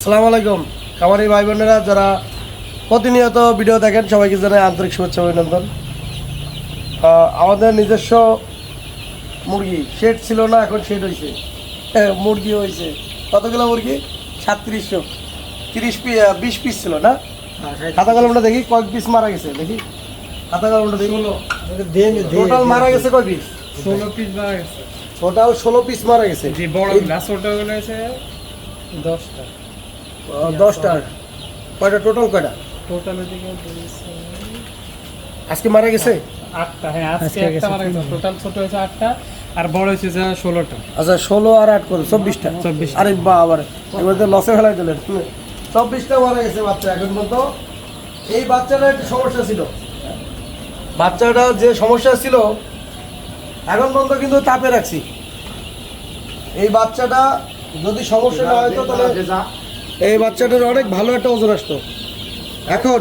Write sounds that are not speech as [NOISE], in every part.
আসসালামু আলাইকুম। খামারি ভাই বোনেরা যারা প্রতিনিয়ত ভিডিও দেখেন সবাইকে জানাই আন্তরিক শুভেচ্ছা অভিনন্দন। আমাদের নিজস্ব মুরগি শেড ছিল না এখন শেড হয়েছে হ্যাঁ, মুরগি হয়েছে কতগুলো মুরগি? সাতত্রিশশো। তিরিশ পিস বিশ পিস ছিল না? খাতা কলমটা দেখি কয়েক পিস মারা গেছে দেখি। খাতা কলমটা দেখি। টোটাল মারা গেছে কয় পিস ষোলো পিস মারা গেছে। টোটাল ষোলো পিস মারা গেছে। বড় দশটা। আহ, দশটা। কয়টা টোটাল কয়টা? টোটাল আজকে মারা গেছে? আটটা হ্যাঁ আজকে একটা মারা গেছে টোটাল ছোট হয়েছে আটটা আর বড় হয়েছে যা ষোলোটা। আচ্ছা ষোলো আর আট করে চব্বিশটা? 24 আরে বা আবার এবার তো লসে ফেলাই দিলেন। চব্বিশটা মারা গেছে বাচ্চা এখন পর্যন্ত এই বাচ্চাটা একটু সমস্যা ছিল। বাচ্চাটা যে সমস্যা ছিল এখন পর্যন্ত কিন্তু তাপে রাখছি। এই বাচ্চাটা যদি সমস্যা না হয়তো তাহলে এই বাচ্চাটার অনেক ভালো একটা ওজন আসতো। এখন,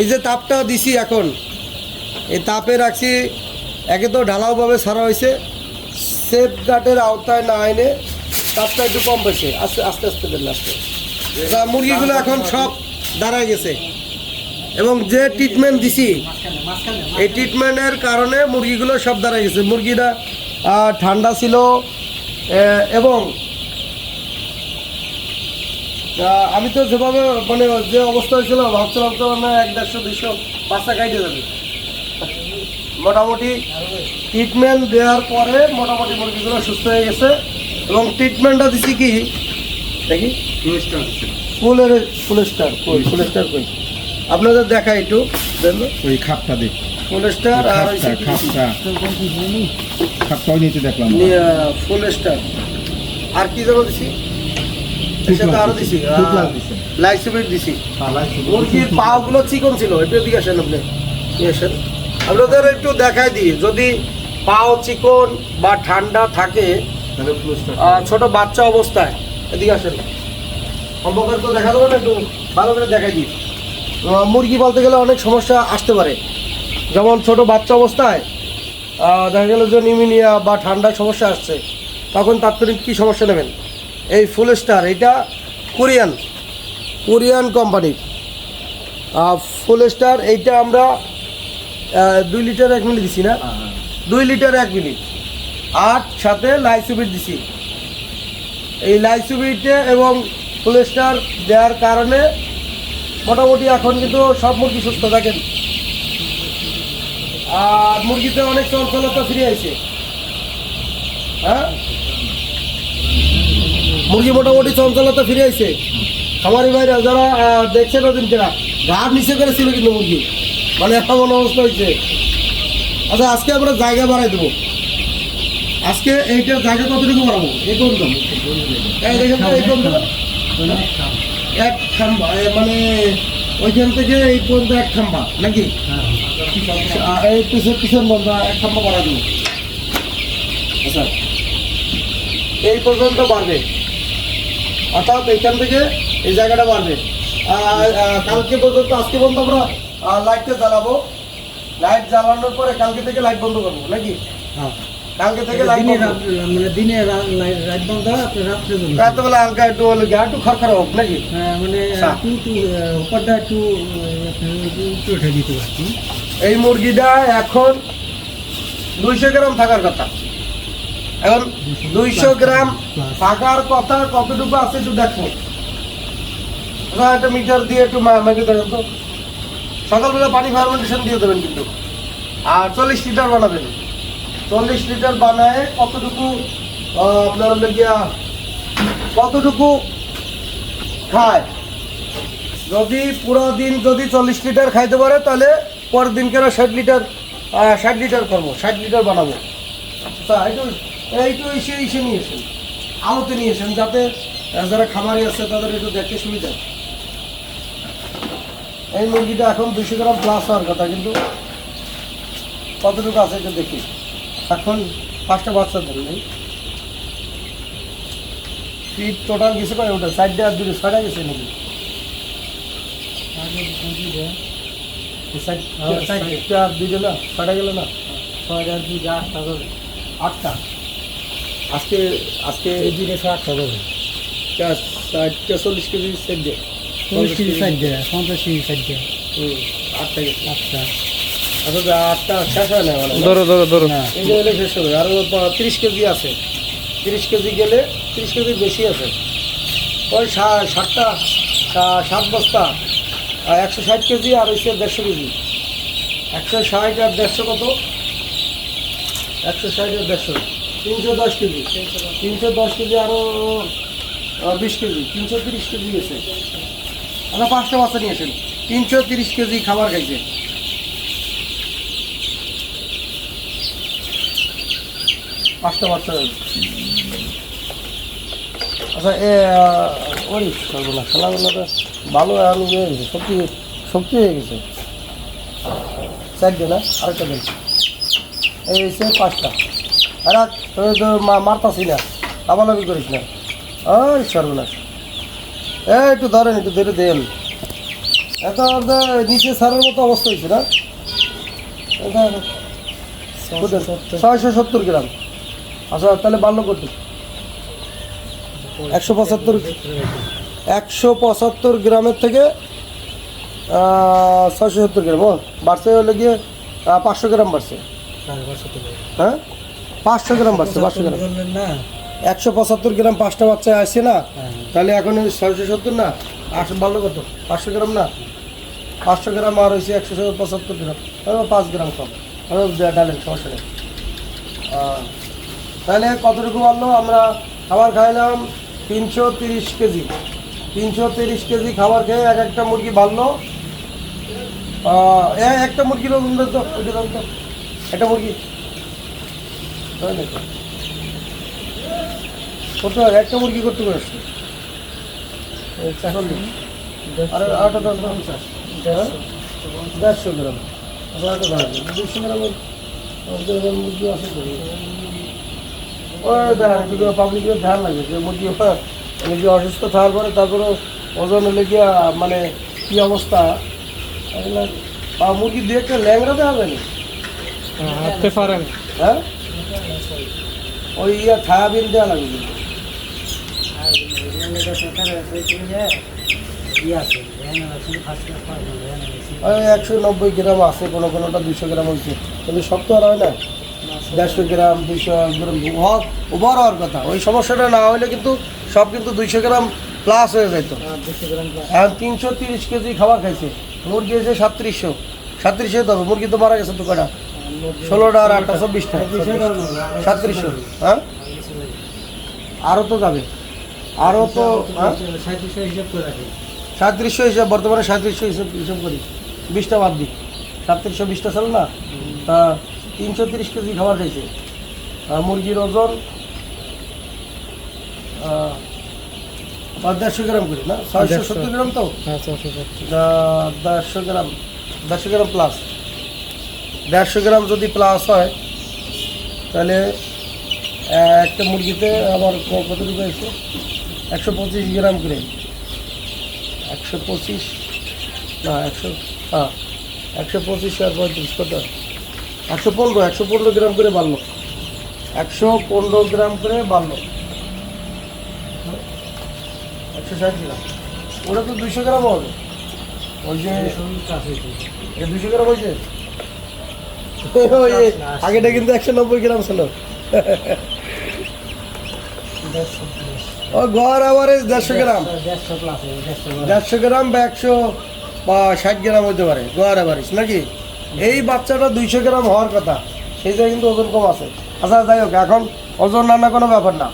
এই যে তাপটা দিছি এখন, এই তাপে রাখছি, একে তো ঢালাওভাবে সারা হয়েছে, সেফ গার্ডের আওতায় না এনে তাপটা একটু কম পেয়েছে। আস্তে আস্তে আস্তে দেন আস্তে। মুরগিগুলো এখন সব দাঁড়ায় গেছে। এবং যে ট্রিটমেন্ট দিছি, এই ট্রিটমেন্টের কারণে মুরগিগুলো সব দাঁড়ায় গেছে। মুরগিটা ঠান্ডা ছিল এবং আমি তো যেভাবে মানে যে অবস্থা হয়েছিল ভাবছিলাম তো মানে এক দেড়শো দুশো বাচ্চা খাইতে যাবে। মোটামুটি ট্রিটমেন্ট দেওয়ার পরে মোটামুটি মুরগিগুলো সুস্থ হয়ে গেছে। এবং ট্রিটমেন্টটা দিছি কি? দেখি। ফুলের ফুল স্টার কই? ফুল স্টার কই? আপনাদের দেখা একটু দেখল ওই খাপটা দেখ ফুল স্টার আর খাপটা খাপটা। খাপটাও নিতে দেখলাম। ফুল স্টার আর কি যেন দিছি? সাথে আরও দিছি। মুরগির পাগুলো চিকন ছিল? একটু এদিকে আসেন আপনি। আসেন। আপনাদের একটু দেখাই দিই। যদি পাও চিকন বা ঠান্ডা থাকে ছোট বাচ্চা অবস্থায় এদিকে আসেন। সম্পর্কের তো দেখা দেবো না একটু ভালো করে দেখাই দিই। মুরগি বলতে গেলে অনেক সমস্যা আসতে পারে। যেমন ছোট বাচ্চা অবস্থায় দেখা গেল যে নিউমিনিয়া বা ঠান্ডার সমস্যা আসছে তখন তাৎক্ষণিক কী সমস্যা নেবেন? এই ফুল স্টার এটা কোরিয়ান কোরিয়ান কোম্পানির ফুল স্টার এইটা আমরা দুই লিটার এক মিনিট দিছি না? দুই লিটার এক মিনিট। আর সাথে লাইসুবিট দিছি। এই লাইসুবিটে এবং ফুল স্টার দেওয়ার কারণে মোটামুটি এখন কিন্তু সব মুরগি সুস্থ থাকেন। আর মুরগিতে অনেক চঞ্চলতা ফিরে আছে হ্যাঁ? মুরগি মোটামুটি চঞ্চলতা ফিরে আইছে। খামারি ভাইরা যারা দেখছেন ওদিন কেনা ঘাট নিচে করেছিল কিন্তু মুরগি। মানে এমন অবস্থা হয়েছে আচ্ছা আজকে আমরা জায়গা বাড়াই দেবো। আজকে এইটার জায়গা কতটুকু বাড়াবো? এই কোন দাম। এই? এক খাম্বা মানে ওইখান থেকে এই পর্যন্ত এক খাম্বা, নাকি? এই পিছন পিছন বন্ধ এক খাম্বা বাড়া দেবো। আচ্ছা এই পর্যন্ত বাড়বে। অর্থাৎ এখান থেকে এই জায়গাটা বাড়বে। কালকে পর্যন্ত আজকে পর্যন্ত আমরা লাইটটা জ্বালাবো। লাইট জ্বালানোর পরে কালকে থেকে লাইট বন্ধ করব নাকি? কালকে থেকে মানে দিনে রাত বন্ধ রাত্রে বন্ধ হালকা একটু হলে একটু খরখরা হোক নাকি? হ্যাঁ, মানে আচ্ছা। একটু একটু উপরটা একটু আহ, আপনি একটু একটু উঠে দিতে পারছি। এই মুরগিটা এখন দুইশো গ্রাম থাকার কথা। এখন দুইশো গ্রাম থাকার কথা কতটুকু আছে একটু দেখো। একটা মিটার দিয়ে একটু মেপে দেবেন তো। সকালবেলা পানি ফার্মেন্টেশন দিয়ে দেবেন কিন্তু। আর চল্লিশ লিটার বানাবেন। চল্লিশ লিটার বানায় কতটুকু আপনার হলো গিয়া কতটুকু খায়? যদি পুরো দিন যদি চল্লিশ লিটার খাইতে পারে, তাহলে পরের দিনকে ষাট লিটার ষাট লিটার করব। ষাট লিটার বানাবো। তা একটু এইটু এসে এসে নিয়ে এসেন। আলোতে নিয়ে এসেন যাতে যারা খামারি আছে তাদের একটু দেখতে সুবিধা। এই মুরগিটা এখন দুশো গ্রাম প্লাস হওয়ার কথা কিন্তু কতটুকু আছে একটু দেখি। এখন পাঁচটা বাচ্চা ধরুন এই। ফিট টোটাল গেছে কয় ওটা সাইডটা আর দুটো ছয়টা গেছে নাকি সাইড দুইটা না ছয়টা গেল না? ছয় হাজার দুই আটটা আটটা। আজকে আজকে এই দিনে আটটা তা চারটা চল্লিশ কেজি সেট দিয়ে। চল্লিশ কেজি সাইড দেয় পঞ্চাশ কেজি সাইড দেয়। আটটা আচ্ছা। আচ্ছা আটটা শেষ হয় না মানে? ধরো ধরো ধরো। এই যে হলে শেষ হবে আরও তিরিশ কেজি আছে। তিরিশ কেজি গেলে তিরিশ কেজি বেশি আছে। ওই ষাটটা সাত বস্তা। একশো ষাট কেজি আর হচ্ছে দেড়শো কেজি। একশো ষাট আর দেড়শো কত? একশো ষাট আর দেড়শো। তিনশো দশ কেজি। তিনশো দশ কেজি আরও বিশ কেজি, তিনশো তিরিশ কেজি গেছে। আমরা পাঁচটা বাচ্চা নিয়েছেন তিনশো তিরিশ কেজি খাবার খাইছে। পাঁচটা বাচ্চা। আচ্ছা এ ওই খেলাধুলা তো ভালো এখন ইয়ে হয়ে গেছে শক্তি শক্তি হয়ে গেছে। চারটে না? আরেকটা দিন। এই হচ্ছে পাঁচটা। আর মারতাছি না। লাভালাভি করিস না। ওই সর্বনাশ। এ একটু ধরেন একটু ধরে দেন। এত নিচে সারের মতো অবস্থা হয়েছে না? ছয়শো সত্তর গ্রাম। আচ্ছা তাহলে বাল্য করতে একশো পঁচাত্তর একশো পঁচাত্তর গ্রামের থেকে ছয়শো সত্তর গ্রাম। ও বাড়ছে হলে গিয়ে পাঁচশো গ্রাম বাড়ছে। হ্যাঁ? পাঁচশো গ্রাম বাচ্চা পাঁচশো গ্রাম। না। একশো পঁচাত্তর গ্রাম পাঁচটা বাচ্চা আসছে না? হ্যাঁ। তাহলে এখন ছয়শো সত্তর না? আটশো ভালো কত? পাঁচশো গ্রাম না? পাঁচশো গ্রাম আর হয়েছে একশো পঁচাত্তর গ্রাম। তাহলে পাঁচ গ্রাম কম। তাহলে ডালেন সমস্যা নেই। তাহলে কতটুকু বাড়লো? আমরা খাবার খাইলাম তিনশো তিরিশ কেজি। তিনশো তিরিশ কেজি খাবার খেয়ে এক একটা মুরগি বাড়লো। একটা মুরগির ওজন একটা মুরগি। নাকি? কত একটা মুরগি করতে পারছি আরে আটা দশ পঞ্চাশ। হ্যাঁ? দেড়শো গ্রাম। আবার আটা দশ দুশো গ্রামের মুরগি ওই পাবলিকের ধ্যান লাগে যে মুরগি হয়, মুরগি অসুস্থ থাকার পরে তারপরে ওজন হলে গিয়া মানে কি অবস্থা? মুরগি দিয়ে একটা ল্যাংড়াতে হবে না? হ্যাঁ, হাঁটতে পারেন হ্যাঁ? ওই ইয়া ছায়াবিন দেওয়া লাগবে কিন্তু। একশো নব্বই গ্রাম আছে, কোনো কোনোটা দুশো গ্রাম হয়েছে। কিন্তু সব তো আর হয় না? দেড়শো গ্রাম দুশো গ্রাম ওভার হওয়ার কথা। ওই সমস্যাটা না হলে কিন্তু সব কিন্তু দুইশো গ্রাম প্লাস হয়ে যেত তিনশো তিরিশ কেজি খাবার খাইছে। মুরগি এসে সাতত্রিশশো। সাতত্রিশশো তো মুরগি তো মারা গেছে তো কটা ষোলোটা আর আটটা চব্বিশটা। সাতত্রিশশো হ্যাঁ? আরও তো যাবে। আরও তো হ্যাঁ? সাঁত্রিশশো হিসাব বর্তমানে সাঁত্রিশশো হিসাব হিসাব করি। বিশটা বাদ দিই। সাতত্রিশশো বিশটা ছিল না? তা তিনশো তিরিশ কেজি খাবার খাইছে মুরগির ওজন দেড়শো গ্রাম করি না? ছয়শো সত্তর গ্রাম তো? আচ্ছা। দেড়শো গ্রাম দেড়শো গ্রাম প্লাস দেড়শো গ্রাম যদি প্লাস হয় তাহলে একটা মুরগিতে আমার ক- কতটুকু আছে একশো পঁচিশ গ্রাম করে। একশো পঁচিশ না একশো হ্যাঁ একশো পঁচিশ আর পঁয়ত্রিশ কত? একশো পনেরো একশো পনেরো গ্রাম করে বাড়লো। একশো পনেরো গ্রাম করে বাড়লো। একশো ষাট গ্রাম। ওটা তো দুশো গ্রাম হবে। ওই যে দুশো গ্রাম হয়েছে? [LAUGHS] আগেটা কিন্তু একশো নব্বই গ্রাম ছিল। ও গড় আভারেজ দেড়শো গ্রাম। দেড়শো গ্রাম বা একশো বা ষাট গ্রাম হতে পারে গড় অ্যাভারেজ নাকি? এই বাচ্চাটা দুইশো গ্রাম হওয়ার কথা সেইটা কিন্তু ওজন কম আছে। আচ্ছা যাই হোক, এখন ওজন আনা কোনো ব্যাপার না।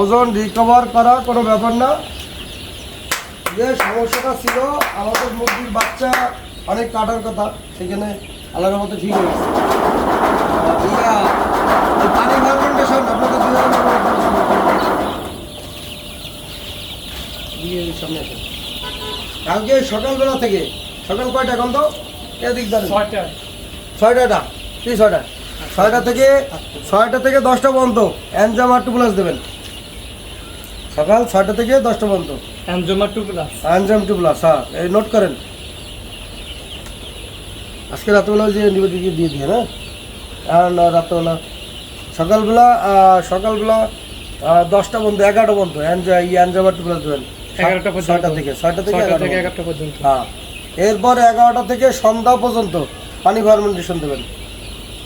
ওজন রিকভার করা কোনো ব্যাপার না। যে সমস্যাটা ছিল, আমাদের মুরগির বাচ্চা অনেক কাটার কথা, সেখানে আলাদা মতো ঠিক হয়ে গেছে। আহ, ইয়া, ওই পানি ফার্মেন্টেশন আপনাদের সামনে আসেন। কালকে সকালবেলা থেকে সকাল কয়টা এখন তো? এদিক ছয়টা। ছয়টাটা কি ছয়টা। ছয়টা থেকে ছয়টা থেকে দশটা পর্যন্ত অ্যানজাম আর টু প্লাস দেবেন। সকাল ছয়টা থেকে দশটা পর্যন্ত। অ্যানজোমা টু প্লাস অ্যানজাম টু প্লাস হ্যাঁ এই নোট করেন। আজকে রাত্রবেলা ওই যে নিবেদিকে দিয়ে দিয়ে না? আর রাত্রবেলা। সকালবেলা সকালবেলা দশটা বন্ধু এগারোটা বন্ধু এনজয় টুকরা দেবেন ছয়টা থেকে ছয়টা থেকে এগারোটা পর্যন্ত। হ্যাঁ। এরপর এগারোটা থেকে সন্ধ্যা পর্যন্ত পানি ফার্মেন্টেশন দেবেন।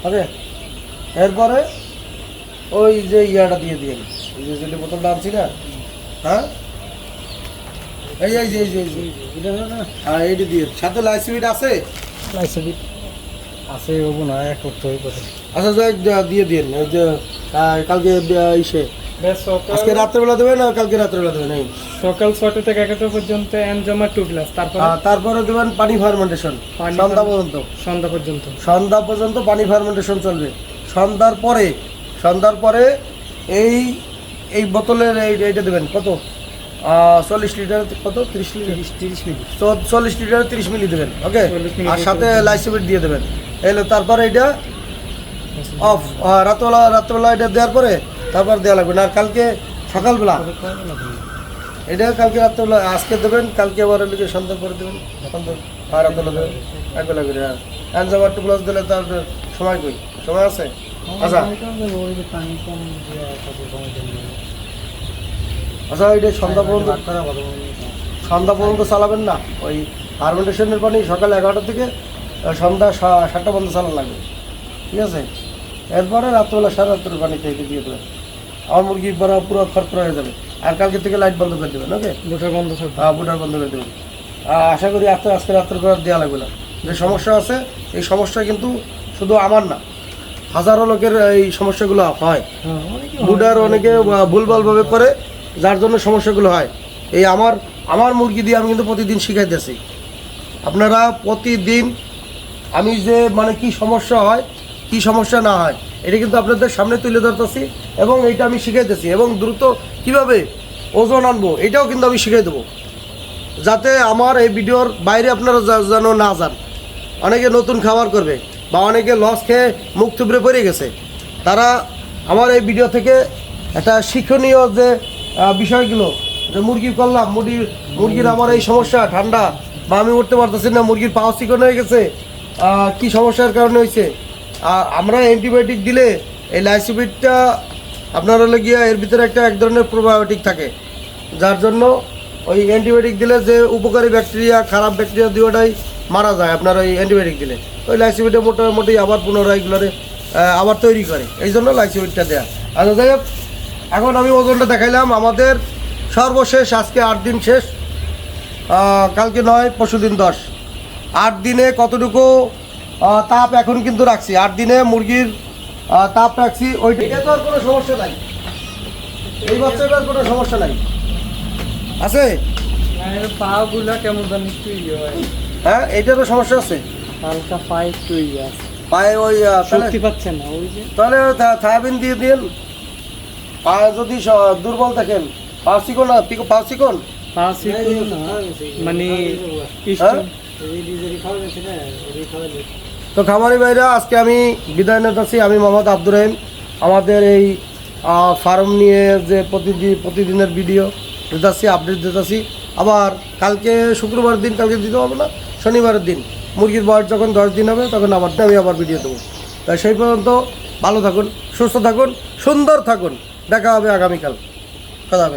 ওকে? এরপরে ওই যে ইয়াটা দিয়ে দিয়ে এই যে যেটা বোতলটা আনছি না? হ্যাঁ? এই যে এই যে এই যে এই যে এটা না হ্যাঁ এইটা দিয়ে সাথে লাইসিমিট আছে? লাইসবিট আছে হব না এক করতে হইব আচ্ছা যাই দিয়ে দিন কালকে আহ, ইসে আজকে রাত্রেবেলা দেবেন আর কালকে রাত্রেবেলা দেবেন এই সকাল ছয়টা থেকে এগারোটা পর্যন্ত এনজমা টু গ্লাস তারপর তারপরে দেবেন পানি ফার্মেন্টেশন সন্ধ্যা পর্যন্ত। সন্ধ্যা পর্যন্ত। সন্ধ্যা পর্যন্ত পানি ফার্মেন্টেশন চলবে। সন্ধ্যার পরে সন্ধ্যার পরে এই এই বোতলের এই এইটা দেবেন কত? চল্লিশ লিটার কত? তিরিশ লিটার? তিরিশ মিনিট চল্লিশ লিটার তিরিশ মিলি দেবেন ওকে? আর সাথে লাইসিবিট দিয়ে দেবেন। এলো তারপরে এটা অফ রাতবেলা রাত্রেবেলা এটা দেওয়ার পরে তারপর দেওয়া লাগবে না। আর কালকে সকালবেলা এটা কালকে রাত্রেবেলা আজকে দেবেন কালকে আবার লিখে সন্ধ্যা করে দেবেন। আর রাত্রেবেলা দেবেন একবেলা করে হ্যাঁ অ্যান্সার টু প্লাস দিলে তার সময় কই? সময় আছে? আচ্ছা ওই যে পানি কম দিয়ে তারপর কমে দেবে আচ্ছা এটা সন্ধ্যা পর্যন্ত সন্ধ্যা পর্যন্ত চালাবেন না? ওই ফার্মেন্টেশনের পানি সকাল এগারোটা থেকে সন্ধ্যা সাতটা পর্যন্ত চালা লাগবে। ঠিক আছে? এরপরে রাত্রবেলা সাড়ে রাত্রের পানি থেকে দিয়ে দেবেন। আমার মুরগি পুরো পুরো খরখর হয়ে যাবে। আর কালকে থেকে লাইট বন্ধ করে দেবেন ওকে দুটো বন্ধ থাকবে। হ্যাঁ বুটার বন্ধ করে দেবেন। আশা করি আস্তে আস্তে রাত্রে করে দেওয়া লাগবে না। যে সমস্যা আছে এই সমস্যা কিন্তু শুধু আমার না। হাজারো লোকের এই সমস্যাগুলো হয়। হ্যাঁ অনেকে বুডার অনেকে ভুলভালভাবে করে। যার জন্য সমস্যাগুলো হয়। এই আমার আমার মুরগি দিয়ে আমি কিন্তু প্রতিদিন শিখাইতেছি। আপনারা প্রতিদিন আমি যে মানে কি সমস্যা হয়, কি সমস্যা না হয়, এটা কিন্তু আপনাদের সামনে তুলে ধরতেছি এবং এটা আমি শিখাইতেছি এবং দ্রুত কীভাবে ওজন আনব, এটাও কিন্তু আমি শিখাই দেবো। যাতে আমার এই ভিডিওর বাইরে আপনারা যেন না যান। অনেকে নতুন খাবার করবে বা অনেকে লস খেয়ে মুখ থুবড়ে পড়ে গেছে। তারা আমার এই ভিডিও থেকে একটা শিক্ষণীয় যে বিষয়গুলো যে মুরগি করলাম মুরগির মুরগির আমার এই সমস্যা ঠান্ডা বা আমি উঠতে পারতেছি না মুরগির পাওয়া চিকন হয়ে গেছে। কি সমস্যার কারণে হয়েছে? আর আমরা অ্যান্টিবায়োটিক দিলে এই লাইসিবিটটা আপনার হলে গিয়ে এর ভিতরে একটা এক ধরনের প্রোবায়োটিক থাকে। যার জন্য ওই অ্যান্টিবায়োটিক দিলে যে উপকারী ব্যাকটেরিয়া খারাপ ব্যাকটেরিয়া দুটোটাই মারা যায় আপনার ওই অ্যান্টিবায়োটিক দিলে। ওই লাইসিবিটা মোটামুটি আবার পুনরায় এগুলোরে আহ, আবার তৈরি করে। এই জন্য লাইসিবিটটা দেয়া। আচ্ছা যাই হোক এখন আমি ওজনটা দেখাইলাম। আমাদের সর্বশেষ আজকে আট দিন শেষ। কালকে নয় পরশু দিন দশ। আট দিনে কতটুকু তাপ এখন কিন্তু রাখছি। আট দিনে মুরগির তাপ রাখছি। ওইটা তো আর কোনো সমস্যা নাই। এই বাচ্চাটার কোনো সমস্যা নাই। আছে? পা গুলা কেমন জানি একটু ইয়ে হয়। হ্যাঁ এইটারও সমস্যা আছে। হালকা পা একটু ইয়ে আছে। পায়ে ওই শক্তি পাচ্ছে না ওই যে। তাহলে থায়াবিন দিয়ে দিন পা যদি দুর্বল থাকেন পা চিকন পিকো- পা চিকন? মানে হ্যাঁ? তো খামারি ভাইরা আজকে আমি বিদায় নিতেছি আমি মোহাম্মদ আব্দুর রহিম। আমাদের এই ফার্ম নিয়ে যে প্রতিদিন প্রতিদিনের ভিডিও দিতেছি আপডেট দিতেছি আবার কালকে শুক্রবার দিন কালকে দিতে হবে না শনিবারের দিন। মুরগির বয়স যখন দশ দিন হবে তখন আবার আমি আবার ভিডিও দেবো। তাই সেই পর্যন্ত ভালো থাকুন সুস্থ থাকুন সুন্দর থাকুন। দেখা হবে আগামীকাল। কথা হবে